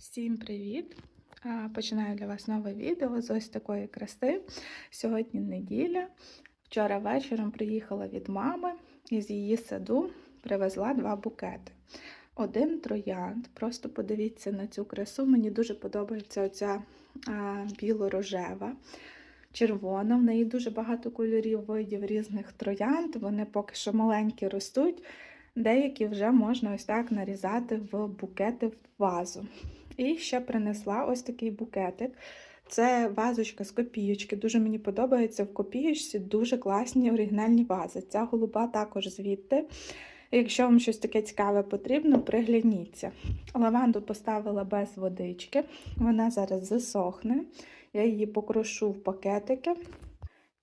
Всім привіт! Починаю для вас нове відео з ось такої краси. Сьогодні неділя. Вчора вечором приїхала від мами і з її саду привезла два букети. Один троянд. Просто подивіться на цю красу. Мені дуже подобається оця біло-рожева, червона. В неї дуже багато кольорів, видів різних троянд. Вони поки що маленькі ростуть. Деякі вже можна ось так нарізати в букети в вазу. І ще принесла ось такий букетик. Це вазочка з копійочки. Дуже мені подобається в копійочці дуже класні оригінальні вази. Ця голуба також звідти. Якщо вам щось таке цікаве потрібно, пригляніться. Лаванду поставила без водички, вона зараз засохне. Я її покрушу в пакетики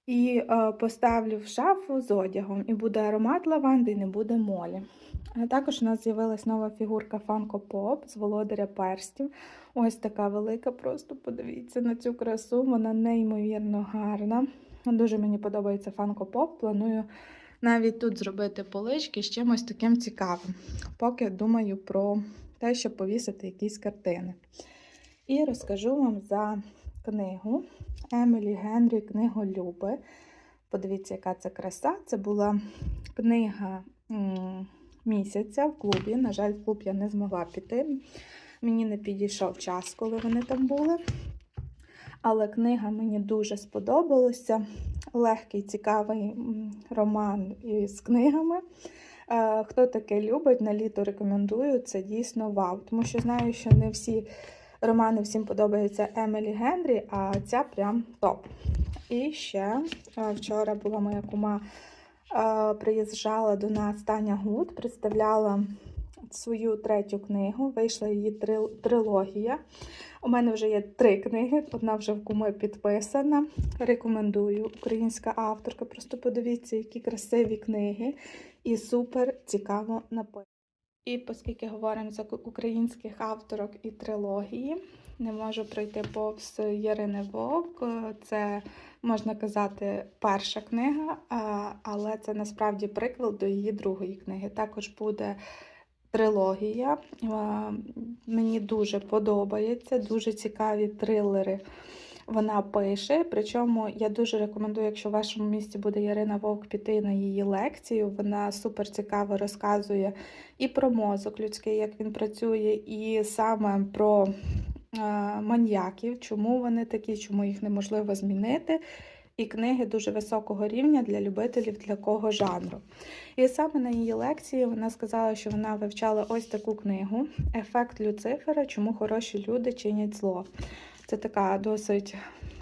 і е, поставлю в шафу з одягом. І буде аромат лаванди, і не буде молі. А також у нас з'явилась нова фігурка Funko Pop з володаря перстів. Ось така велика. Просто подивіться на цю красу. Вона неймовірно гарна. Дуже мені подобається Funko Pop. Планую навіть тут зробити полички з чимось таким цікавим. Поки думаю про те, щоб повісити якісь картини. І розкажу вам за книгу Емілі Генрі Книголюби. Подивіться, яка це краса. Це була книга місяця в клубі. На жаль, в клуб я не змогла піти. Мені не підійшов час, коли вони там були. Але книга мені дуже сподобалася. Легкий, цікавий роман із книгами. Е, хто таке любить, на літо рекомендую, це дійсно вау. Тому що знаю, що не всі романи всім подобаються Емілі Генрі, а ця прям топ. І ще вчора була моя кума приїжджала до нас Таня Гуд, представляла свою третю книгу. Вийшла її трилогія. У мене вже є три книги, одна вже в куми підписана. Рекомендую українська авторка. Просто подивіться, які красиві книги і супер цікаво написано. І оскільки говоримо за українських авторок і трилогії, не можу пройти повз Ярини Вовк. Це, можна казати, перша книга, але це насправді приквел до її другої книги. Також буде трилогія. Мені дуже подобається, дуже цікаві трилери. Вона пише, причому я дуже рекомендую, якщо в вашому місті буде Ярина Вовк, піти на її лекцію. Вона супер цікаво розказує і про мозок людський, як він працює, і саме про маньяків, чому вони такі, чому їх неможливо змінити. І книги дуже високого рівня для любителів для кого жанру. І саме на її лекції вона сказала, що вона вивчала ось таку книгу Ефект Люцифера, чому хороші люди чинять зло. Це така досить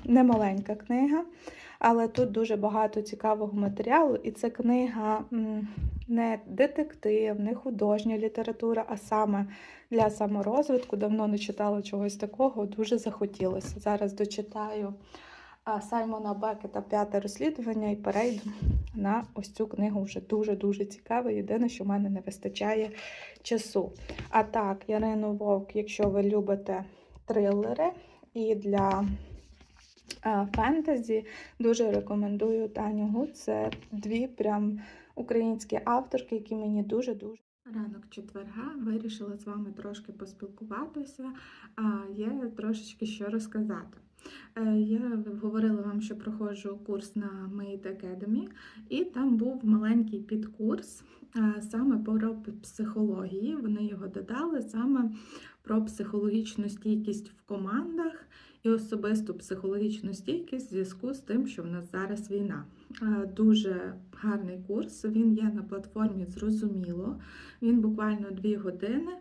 немаленька книга, але тут дуже багато цікавого матеріалу, і це книга не детектив, не художня література, а саме для саморозвитку. Давно не читала чогось такого, дуже захотілося. Зараз дочитаю Саймона Бекета п'яте розслідування і перейду на ось цю книгу вже дуже-дуже цікаво. Єдине, що в мене не вистачає часу. А так, Ярину Вовк, якщо ви любите трилери і для фентезі, дуже рекомендую Таню Гуд. Це дві прям українські авторки, які мені дуже-дуже. Ранок четверга вирішила з вами трошки поспілкуватися, а є трошечки що розказати. Е, я говорила вам, що проходжу курс на Made Academy, і там був маленький підкурс е, саме про психології. Вони його додали саме про психологічну стійкість в командах і особисту психологічну стійкість в зв'язку з тим, що в нас зараз війна. Дуже гарний курс. Він є на платформі Зрозуміло. Він буквально дві години.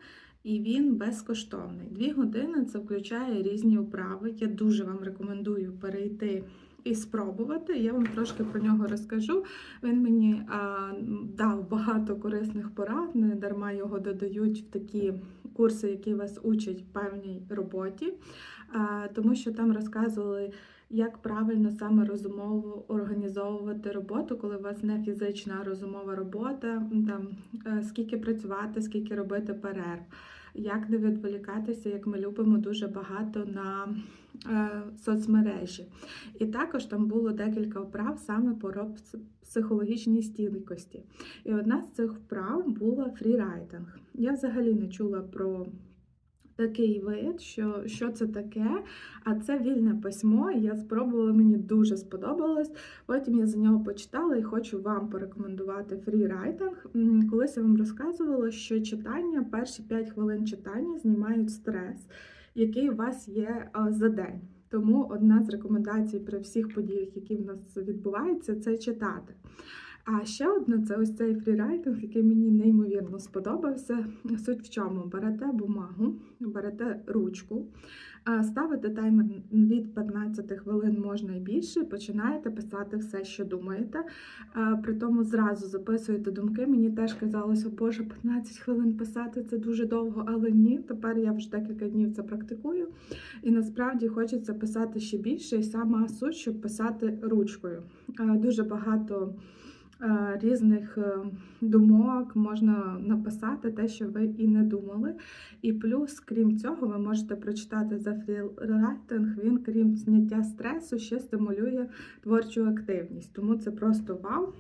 І він безкоштовний. Дві години це включає різні вправи. Я дуже вам рекомендую перейти і спробувати. Я вам трошки про нього розкажу. Він мені а, дав багато корисних порад, не дарма його додають в такі курси, які вас учать певній роботі, а, тому що там розказували. Як правильно саме розумово організовувати роботу, коли у вас не фізична а розумова робота, там е, скільки працювати, скільки робити перерв як не відволікатися, як ми любимо дуже багато на е, соцмережі. І також там було декілька вправ саме по психологічній стійкості. І одна з цих вправ була фрірайтинг. Я взагалі не чула про такий вид, що, що це таке. А це вільне письмо. Я спробувала, мені дуже сподобалось. Потім я за нього почитала і хочу вам порекомендувати фрірайтинг. Колись я вам розказувала, що читання, перші 5 хвилин читання знімають стрес, який у вас є за день. Тому одна з рекомендацій при всіх подіях, які в нас відбуваються, це читати. А ще одне це ось цей фрірайтинг, який мені неймовірно сподобався. Суть в чому? Берете бумагу, берете ручку, ставите таймер від 15 хвилин можна і більше, починаєте писати все, що думаєте. При тому зразу записуєте думки. Мені теж казалося, боже, 15 хвилин писати це дуже довго, але ні. Тепер я вже декілька днів це практикую. І насправді хочеться писати ще більше, і сама суть, щоб писати ручкою. Дуже багато різних е, думок можна написати те, що ви і не думали. І плюс, крім цього, ви можете прочитати за фрірайтинг, він, крім зняття стресу, ще стимулює творчу активність. Тому це просто вау.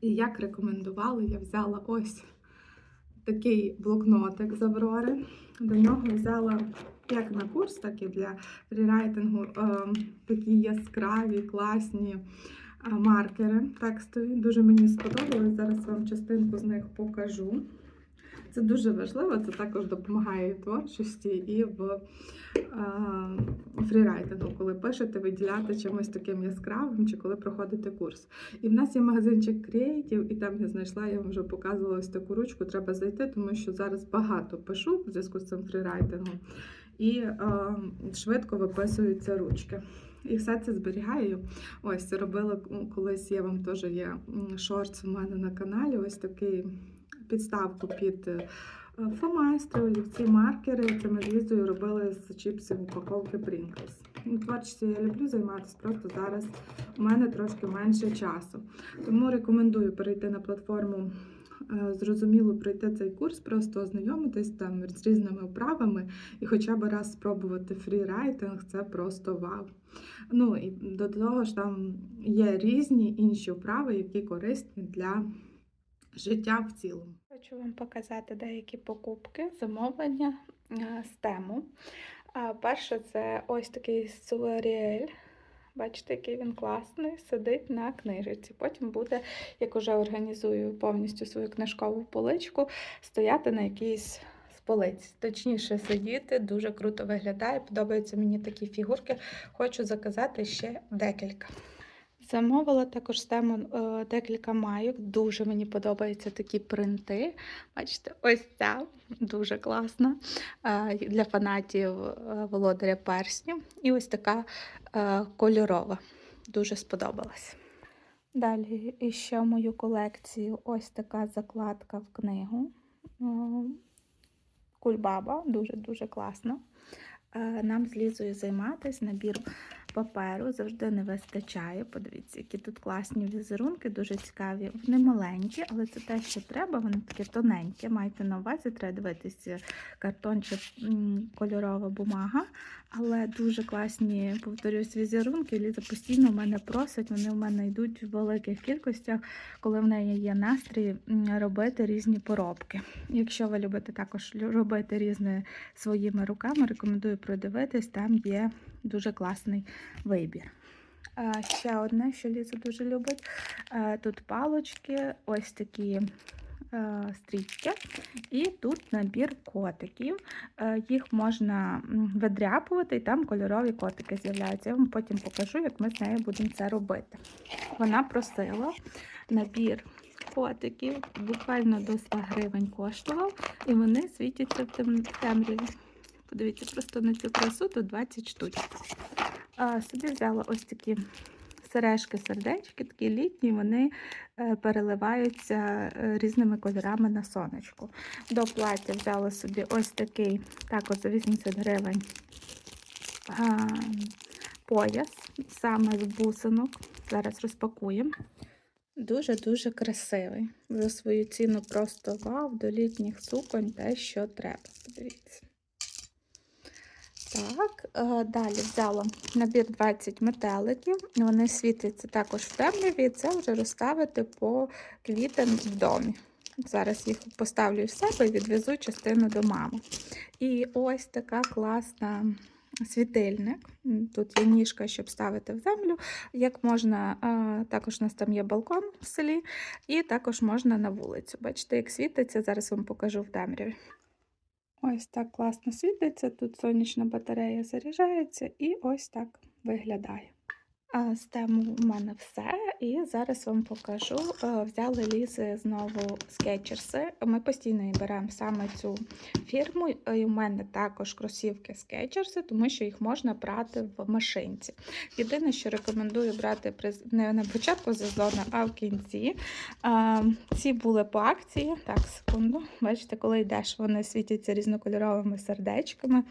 І як рекомендували, я взяла ось такий блокнотик з Аврори. До нього взяла як на курс, так і для фрірайтингу е, такі яскраві, класні е, маркери текстові. Дуже мені сподобалось. Зараз вам частинку з них покажу. Це дуже важливо, це також допомагає творчості і в фрірайтингу, коли пишете, виділяти чимось таким яскравим, чи коли проходите курс. І в нас є магазинчик Creative, і там я знайшла, я вам вже показувала ось таку ручку. Треба зайти, тому що зараз багато пишу в зв'язку з цим фрірайтингом, і е, швидко виписуються ручки. І все це зберігаю. Ось робила колись. Я вам теж є м, шортс у мене на каналі. Ось такий підставку під е, фломастери, олівці, маркери. Це ми з Лізою робили з чіпсів упаковки Pringles. Ну, Творчістю я люблю займатися, просто зараз у мене трошки менше часу. Тому рекомендую перейти на платформу. е, Зрозуміло пройти цей курс, просто ознайомитись там з різними вправами і хоча б раз спробувати фрірайтинг, це просто вау. Ну і до того ж там є різні інші вправи, які корисні для життя в цілому. Хочу вам показати деякі покупки, замовлення е, з тему. Перше, це ось такий суаріель. Бачите, який він класний, сидить на книжці. Потім буде, як уже організую повністю свою книжкову поличку, стояти на якійсь з полиць. Точніше сидіти, дуже круто виглядає. Подобаються мені такі фігурки. Хочу заказати ще декілька. Замовила також тему е, декілька майок. Дуже мені подобаються такі принти. Бачите, ось ця дуже класна е, для фанатів е, володаря перснів. І ось така кольорова. Дуже сподобалась. Далі ще в мою колекцію ось така закладка в книгу. Кульбаба, дуже-дуже класно. Е, Нам з Лізою займатися набір паперу завжди не вистачає. Подивіться, які тут класні візерунки, дуже цікаві. Вони маленькі, але це те, що треба. Вони таке тоненьке. Майте на увазі, треба дивитися картон чи кольорова бумага. Але дуже класні, повторюсь, візерунки. Ліза постійно в мене просить, вони в мене йдуть в великих кількостях, коли в неї є настрій робити різні поробки. Якщо ви любите також робити різне своїми руками, рекомендую продивитись, там є дуже класний вибір. Ще одне, що Ліза дуже любить. Тут палочки, ось такі стрічки, і тут набір котиків. Їх можна видряпувати, і там кольорові котики з'являються. Я вам потім покажу, як ми з нею будемо це робити. Вона просила набір котиків, буквально до 100 гривень коштував, і вони світяться в тем- темряві. Подивіться просто на цю красу, тут 20 штучок. А, собі взяла ось такі сережки, сердечки, такі літні, вони е, переливаються е, різними кольорами на сонечку. До плаття взяла собі ось такий, також за 80 гривень а, пояс, саме з бусинок. Зараз розпакуємо. Дуже-дуже красивий. За свою ціну просто вау, до літніх суконь те, що треба. Подивіться. Так, е, далі взяла набір 20 метеликів. Вони світяться також в темряві, і це вже розставити по квітам в домі. Зараз їх поставлю в себе і відвезу частину до мами. І ось така класна світильник. Тут є ніжка, щоб ставити в землю. Як можна, також у нас там є балкон в селі, і також можна на вулицю. Бачите, як світиться, зараз вам покажу в темряві. Ось так класно світиться. Тут сонячна батарея заряджається, і ось так виглядає. З тему в мене все. І зараз вам покажу. Е, Взяли лізи знову скетчерси. Ми постійно беремо саме цю фірму. І у мене також кросівки скетчерси, тому що їх можна брати в машинці. Єдине, що рекомендую брати не на початку сезону, а в кінці. Ці були по акції. Так, секунду. Бачите, коли йдеш, вони світяться різнокольоровими сердечками.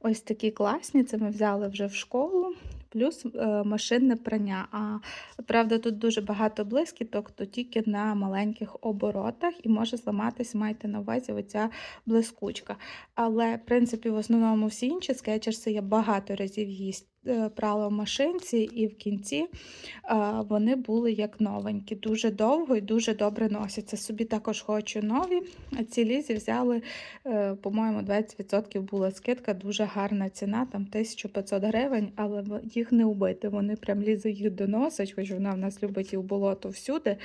Ось такі класні. Це ми взяли вже в школу. Плюс е, машинне прання. А правда, тут дуже багато блискіток, то тільки на маленьких оборотах і може зламатись, майте на увазі оця блискучка. Але, в принципі, в основному всі інші скетчерси я багато разів їсть прала в машинці, і в кінці е, вони були як новенькі. Дуже довго і дуже добре носяться. Собі також хочу нові. Ці лізі взяли, е, по-моєму, 20% була скидка, дуже гарна ціна, там 1500 гривень, але їх не вбити. Вони прям лізи їх доносять, хоч вона в нас любить і в болото всюди.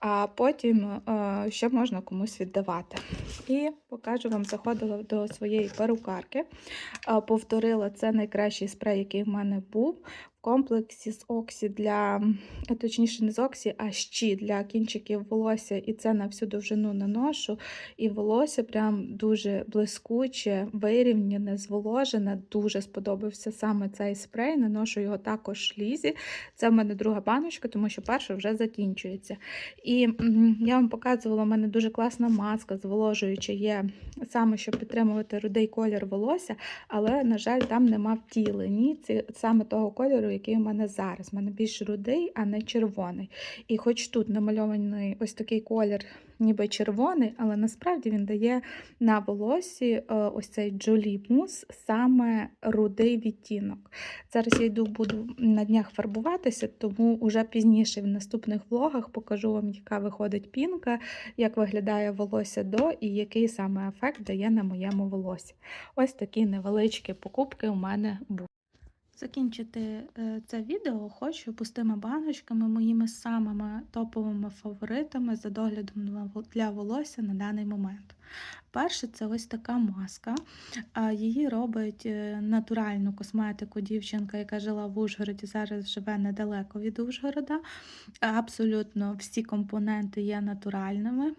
А потім е, ще можна комусь віддавати. І покажу вам, заходила до своєї перукарки. Е, Повторила, це найкращий спрей, який в мене був. В комплексі з Оксі для, точніше, не з Оксі, а щі для кінчиків волосся. І це на всю довжину наношу. І волосся прям дуже блискуче, вирівняне, зволожене. Дуже сподобався саме цей спрей. Наношу його також лізі. Це в мене друга баночка, тому що перша вже закінчується. І я вам показувала, у мене дуже класна маска, зволожуюча є саме, щоб підтримувати рудий колір волосся, але, на жаль, там нема втілені саме того кольору, який у мене зараз. У мене більш рудий, а не червоний. І хоч тут намальований ось такий колір, ніби червоний, але насправді він дає на волосі е, ось цей Джолі Мус саме рудий відтінок. Зараз я йду, буду на днях фарбуватися, тому уже пізніше в наступних влогах покажу вам, яка виходить пінка, як виглядає волосся до і який саме ефект дає на моєму волосі. Ось такі невеличкі покупки у мене були. Закінчити е, це відео хочу пустими баночками, моїми самими топовими фаворитами за доглядом для волосся на даний момент. Перше, це ось така маска. Її робить е, натуральну косметику дівчинка, яка жила в Ужгороді, зараз живе недалеко від Ужгорода. Абсолютно всі компоненти є натуральними.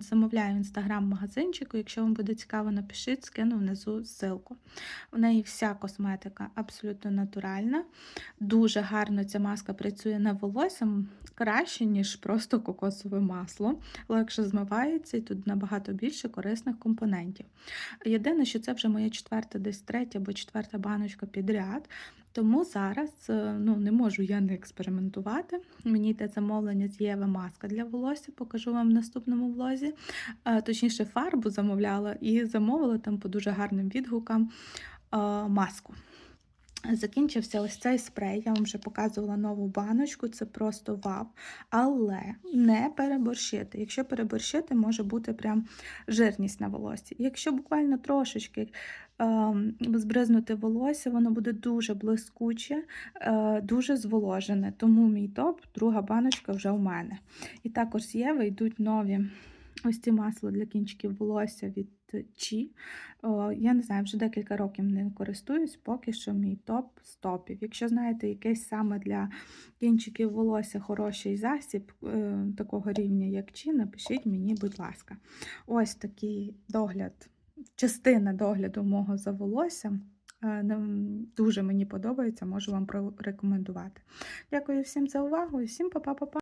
Замовляю в інстаграм-магазинчику. Якщо вам буде цікаво, напишіть, скину внизу ссылку. В неї вся косметика абсолютно натуральна. Дуже гарно ця маска працює на волоссям краще, ніж просто кокосове масло. Легше змивається і тут набагато більше корисних компонентів. Єдине, що це вже моя четверта, десь третя або четверта баночка підряд. Тому зараз е, ну, не можу я не експериментувати. Мені йде замовлення з Єви маска для волосся, покажу вам в наступному влозі. Е, Точніше, фарбу замовляла і замовила там по дуже гарним відгукам е, маску. Закінчився ось цей спрей. Я вам вже показувала нову баночку, це просто вау. Але не переборщити. Якщо переборщити, може бути прям жирність на волосі. Якщо буквально трошечки ем, збризнути волосся, воно буде дуже блискуче, е, дуже зволожене. Тому мій топ, друга баночка вже у мене. І також з Єви йдуть нові ось ці масла для кінчиків волосся від Чі. Я не знаю, вже декілька років ним користуюсь, поки що мій топ з топів. Якщо знаєте якийсь саме для кінчиків волосся хороший засіб е, такого рівня, як Чі, напишіть мені, будь ласка. Ось такий догляд, частина догляду мого за волоссям. Е, Дуже мені подобається, можу вам порекомендувати. Дякую всім за увагу і всім па-па-па-па!